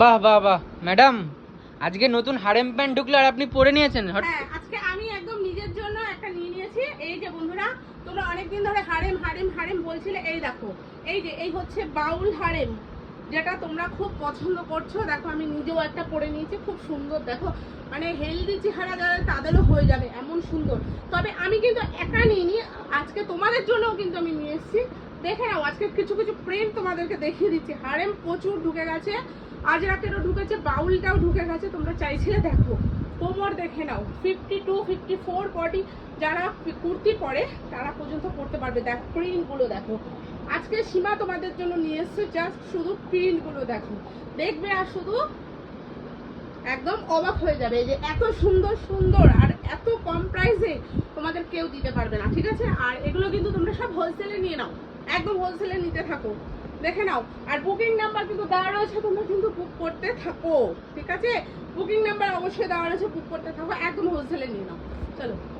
বাহ বাহ বাহ। ম্যাডাম, আজকে নতুন হারেম প্যান্ট ঢুকলো আর আপনি পরে নিয়েছেন? হ্যাঁ আজকে আমি একদম নিজের জন্য একটা নিয়ে নিয়েছি। এই যে বন্ধুরা, তোমরা অনেকদিন ধরে হারেম হারেম হারেম বলছিলে, এই দেখো, এই যে, এই হচ্ছে বাউল হারেম, যেটা তোমরা খুব পছন্দ করছ। দেখো, আমি নিজেও একটা পরে নিয়েছি, খুব সুন্দর, দেখো। মানে হেলদি চেহারা যারা তাদেরও হয়ে যাবে, এমন সুন্দর। তবে আমি কিন্তু একা নিইনি, আজকে তোমাদের জন্যও কিন্তু আমি নিয়ে এসেছি। দেখে নাও, আজকে কিছু কিছু প্রিন্ট তোমাদেরকে দেখিয়ে দিচ্ছি। হারেম প্রচুর ঢুকে গেছে। আজরাকেরও ঢুকেছে, বাউলটাও ঢুকে গেছে, তোমরা চাইছিলে দেখো। কোমর দেখে নাও fifty two fifty four body যারা কুর্তি পরে, তারা পর্যন্ত পড়তে পারবে। দেখো প্রিন্টগুলো দেখো। আজকে সীমা তোমাদের জন্য নিয়ে এসছে জাস্ট শুধু প্রিন্টগুলো দেখো। দেখবে আর শুধু একদম অবাক হয়ে যাবে, যে এত সুন্দর সুন্দর, আর এত কম প্রাইসে তোমাদের কেউ দিতে পারবে না, ঠিক আছে? আর এগুলো কিন্তু তোমরা সব হোলসেলে নিয়ে নাও। একদম হোলসেলে নিতে থাকো। দেখে নাও। আর বুকিং নাম্বার কিন্তু দেওয়া রয়েছে, তোমরা কিন্তু বুক করতে থাকো। ঠিক আছে? বুকিং নাম্বার অবশ্যই দেওয়া রয়েছে বুক করতে থাকো, একদম হোলসেলে নিয়ে নাও। চলো।